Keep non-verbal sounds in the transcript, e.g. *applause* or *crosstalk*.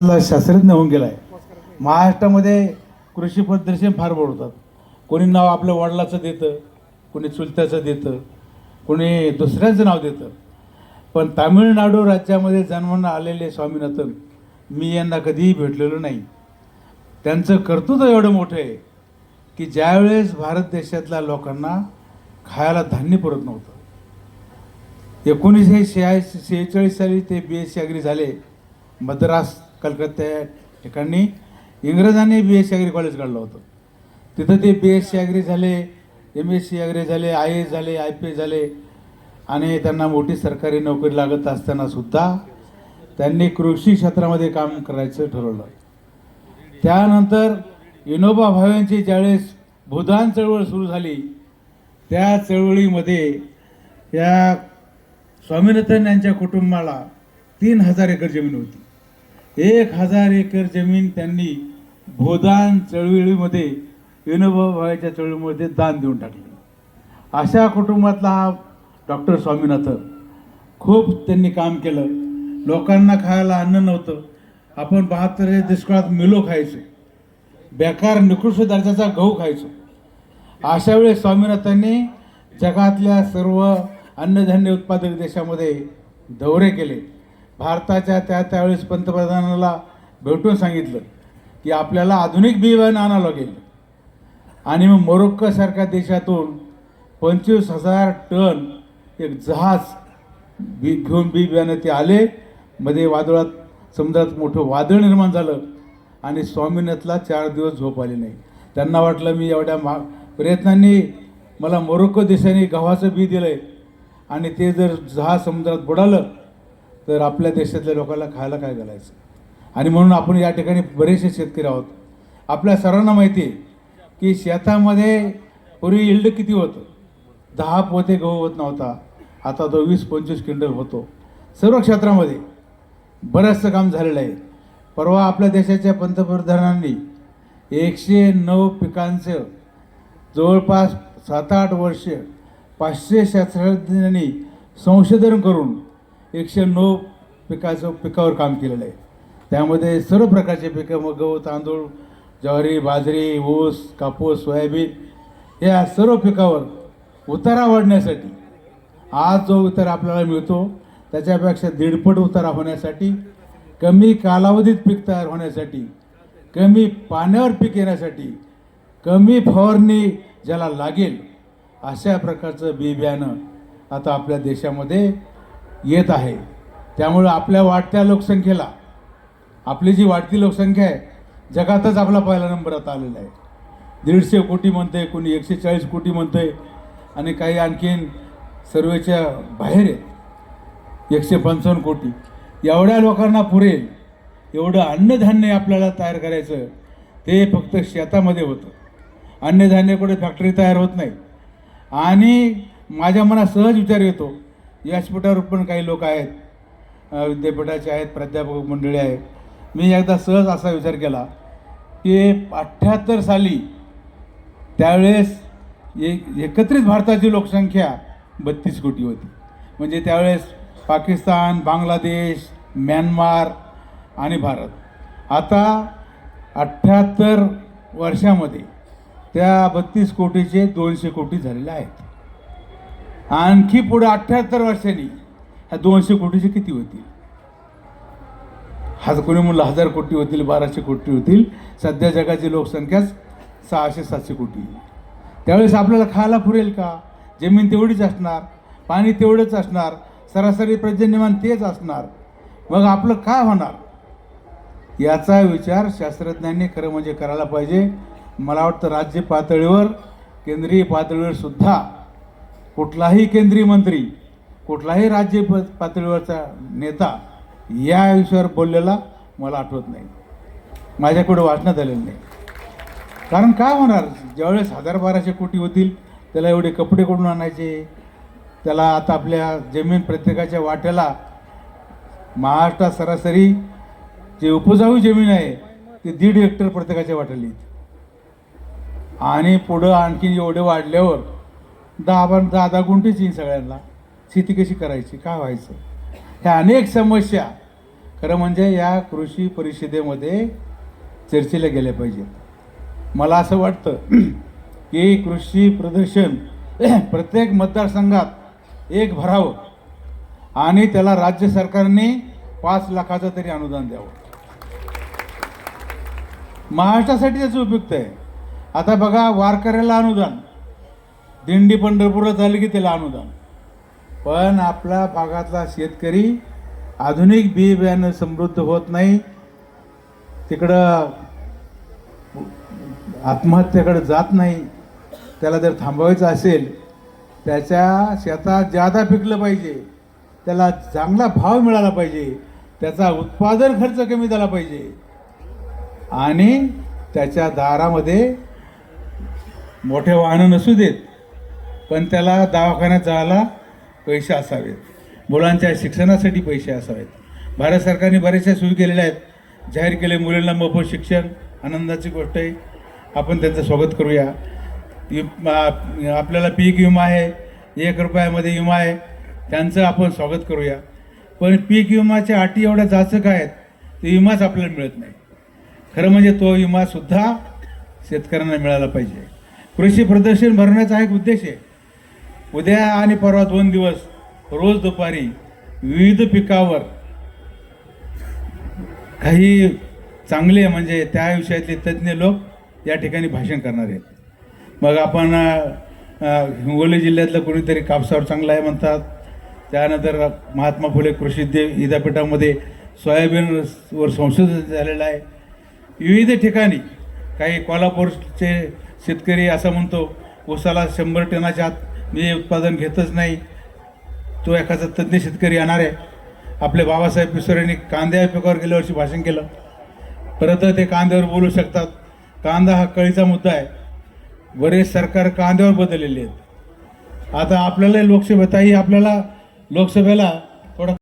शास्त्रज्ञ होऊन गेला आहे महाराष्ट्रामध्ये कृषी प्रदर्शन फार बोलतात. कोणी नाव आपल्या वडिलाचं देतं कोणी चुलत्याचं देतं कोणी दुसऱ्याचं नाव देतं. पण तामिळनाडू राज्यामध्ये जन्मानं आलेले स्वामीनाथन मी यांना कधीही भेटलेलो नाही. त्यांचं कर्तृत्व एवढं मोठं आहे की ज्यावेळेस भारत देशातल्या लोकांना खायला धान्य पुरत नव्हतं. एकोणीसशे शहाऐंशी शेहेचाळीस साली ते बी एस सी अग्री झाले. मद्रास कलकत्ता या ठिकाणी इंग्रजांनी B S C agri college काढलं होतं. तिथं ते बी एस सी ॲग्री झाले एम एस सी ॲग्री झाले आय एस झाले आय पी एस झाले. आणि त्यांना मोठी सरकारी नोकरी लागत असताना सुद्धा त्यांनी कृषी क्षेत्रामध्ये काम करायचं ठरवलं. त्यानंतर विनोबा भावेंची ज्यावेळेस भूदान चळवळ सुरू झाली त्या चळवळीमध्ये या स्वामीनाथन यांच्या कुटुंबाला तीन हजार एकर जमीन होती. एक हजार एकर जमीन त्यांनी भोदान चळवळीमध्ये विनोबा भावेच्या चळवळीमध्ये दान देऊन टाकले. अशा कुटुंबातला हा डॉक्टर स्वामीनाथन खूप त्यांनी काम केलं. लोकांना खायला अन्न नव्हतं. आपण बहात्तर दुष्काळात मिलो खायचो. बेकार निकृष्ट दर्जाचा गहू खायचो. अशा वेळेस स्वामीनाथांनी जगातल्या सर्व अन्नधान्य उत्पादक देशामध्ये दौरे केले. भारताच्या त्या त्यावेळेस पंतप्रधानाला भेटून सांगितलं की आपल्याला आधुनिक बी बियाणं आणावं लागेल. आणि मग मोरोक्कोसारख्या देशातून पंचवीस हजार टन एक जहाज बी घेऊन बी बियाणं ते आले. मध्ये वादळात समुद्रात मोठं वादळ निर्माण झालं आणि स्वामीनाथला चार दिवस झोप आली नाही. त्यांना वाटलं मी एवढ्या मा प्रयत्नांनी मला मोरोक्को देशाने गव्हाचं बी दिलं आहे आणि ते जर जहाज समुद्रात बुडालं तर आपल्या देशातल्या लोकांना खायला काय घालायचं? आणि म्हणून आपण या ठिकाणी बरेचसे शेतकरी आहोत. आपल्या सर्वांना माहिती आहे की शेतामध्ये पूर्वी इल्ड किती होतं? दहा पोते गहू होत नव्हता. आता तो वीस पंचवीस क्विंटल होतो. सर्व क्षेत्रामध्ये बरंचसं काम झालेलं आहे. परवा आपल्या देशाच्या पंतप्रधानांनी एकशे नऊ पिकांचं जवळपास सात आठ वर्ष पाचशे शास्त्रज्ञांनी संशोधन करून एकशे नऊ पिकाचं पिकावर काम केलेलं आहे. त्यामध्ये सर्व प्रकारचे पिकं मग गहू तांदूळ ज्वारी बाजरी ऊस कापूस सोयाबीन या सर्व पिकावर उतारा वाढण्यासाठी आज जो उतारा आपल्याला मिळतो त्याच्यापेक्षा दीडपट उतारा होण्यासाठी कमी कालावधीत पीक तयार होण्यासाठी कमी पाण्यावर पीक येण्यासाठी कमी फवारणी ज्याला लागेल अशा प्रकारचं बी बियाणं आता आपल्या देशामध्ये येत आहे. त्यामुळं आपल्या वाढत्या लोकसंख्येला आपली जी वाढती लोकसंख्या आहे जगातच आपला पहिला नंबर आता आलेला आहे. दीडशे कोटी म्हणते कोणी एकशे चाळीस कोटी म्हणते आणि काही आणखीन सर्वेच्या बाहेर आहेत एकशे पंचावन्न कोटी. एवढ्या लोकांना पुरेल एवढं अन्नधान्य आपल्याला तयार करायचं ते फक्त शेतामध्ये होतं. अन्नधान्य कुठे फॅक्टरी तयार होत नाही. आणि माझ्या मनात सहज विचार येतो व्यासपीठावर पण काही लोक आहेत विद्यापीठाचे आहेत प्राध्यापक मंडळी आहेत. मी एकदा सहज असा विचार केला की अठ्ठ्याहत्तर साली त्यावेळेस एक एकत्रित भारताची लोकसंख्या बत्तीस कोटी होती. म्हणजे त्यावेळेस पाकिस्तान बांगलादेश म्यानमार आणि भारत. आता अठ्ठ्याहत्तर वर्षामध्ये त्या बत्तीस कोटीचे दोनशे कोटी झालेले आहेत. आणखी पुढे अठ्ठ्याहत्तर वर्षांनी ह्या दोनशे कोटीचे किती होतील? हजार कोणी म्हणलं हजार कोटी होतील बाराशे कोटी होतील. सध्या जगाची लोकसंख्याच सहाशे सातशे कोटी. त्यावेळेस आपल्याला खायला पुरेल का? जमीन तेवढीच असणार पाणी तेवढंच असणार सरासरी प्रजन्यमान तेच असणार. मग आपलं काय होणार? याचा विचार शास्त्रज्ञांनी खरं म्हणजे करायला पाहिजे. मला वाटतं राज्य पातळीवर केंद्रीय पातळीवर सुद्धा कुठलाही केंद्रीय मंत्री कुठलाही राज्य पातळीवरचा नेता या विषयावर बोललेला मला आठवत नाही. माझ्याकडे वाचण्यात आलेलं नाही. कारण काय होणार? ज्यावेळेस हजार बाराशे कोटी होतील त्याला एवढे कपडे कुठून आणायचे? त्याला आता आपल्या जमीन प्रत्येकाच्या वाट्याला महाराष्ट्रात सरासरी जे उपजाऊ जमीन आहे ते दीड हेक्टर प्रत्येकाच्या वाट्याला येते आणि पुढं आणखी एवढे वाढल्यावर दहा बार दहा दहा गुंठेच येईल सगळ्यांना. शेती कशी करायची? काय व्हायचं? ह्या अनेक समस्या खरं म्हणजे या कृषी परिषदेमध्ये चर्चेला गेल्या पाहिजेत. मला असं वाटतं *clears throat* की कृषी प्रदर्शन *clears throat* प्रत्येक मतदारसंघात एक भरावं आणि त्याला राज्य सरकारने पाच लाखाचं तरी अनुदान द्यावं. महाराष्ट्रासाठी त्याचं उपयुक्त आहे. आता बघा वारकऱ्याला अनुदान. दिंडी पंढरपूरला झाली की त्याला अनुदान. पण आपला भागातला शेतकरी आधुनिक बी बियाणं समृद्ध होत नाही. तिकडं आत्महत्येकडे जात नाही. त्याला जर थांबवायचं असेल त्याच्या शेतात जादा पिकलं पाहिजे त्याला चांगला भाव मिळाला पाहिजे त्याचा उत्पादन खर्च कमी झाला पाहिजे. आणि त्याच्या दारामध्ये मोठे वाहनं नसू देत पण त्याला दवाखान्यात जायला पैसे असावेत. मुलांच्या शिक्षणासाठी पैसे असावेत. भारत सरकारने बऱ्याचशा सोयी केलेल्या आहेत. जाहीर केले मुलींना मोफत शिक्षण आनंदाची गोष्ट आहे. आपण त्यांचं स्वागत करूया. आपल्याला पीक विमा आहे. एक रुपयामध्ये विमा आहे. त्यांचं आपण स्वागत करूया. पण पीक विमाच्या अटी एवढ्या जाचक आहेत? ते विमाच आपल्याला मिळत नाही. खरं म्हणजे तो विमासुद्धा शेतकऱ्यांना मिळाला पाहिजे. कृषी प्रदर्शन भरण्याचा एक उद्देश आहे. उद्या आणि परवा दोन दिवस रोज दुपारी विविध पिकावर काही चांगले म्हणजे त्या विषयातले तज्ज्ञ लोक या ठिकाणी भाषण करणार आहेत. मग आपण हिंगोली जिल्ह्यातलं कोणीतरी कापसावर चांगलं आहे म्हणतात. त्यानंतर महात्मा फुले कृषी विद्यापीठामध्ये सोयाबीनवर संशोधन झालेलं आहे. विविध ठिकाणी काही कोल्हापूरचे शेतकरी असं म्हणतो ऊसाला शंभर टनाच्या आत मी उत्पादन घेतच नाही. तो एखादा तज्ज्ञ शेतकरी येणार आहे. आपले बाबासाहेब पिसोरेंनी कांद्या पिकावर गेल्या वर्षी भाषण केलं. परत ते कांद्यावर बोलू शकतात. कांदा हा कळीचा मुद्दा आहे. बरेच सरकार कांद्यावर बदललेले आहेत. आता आपल्याला लोकसभेताही आपल्याला लोकसभेला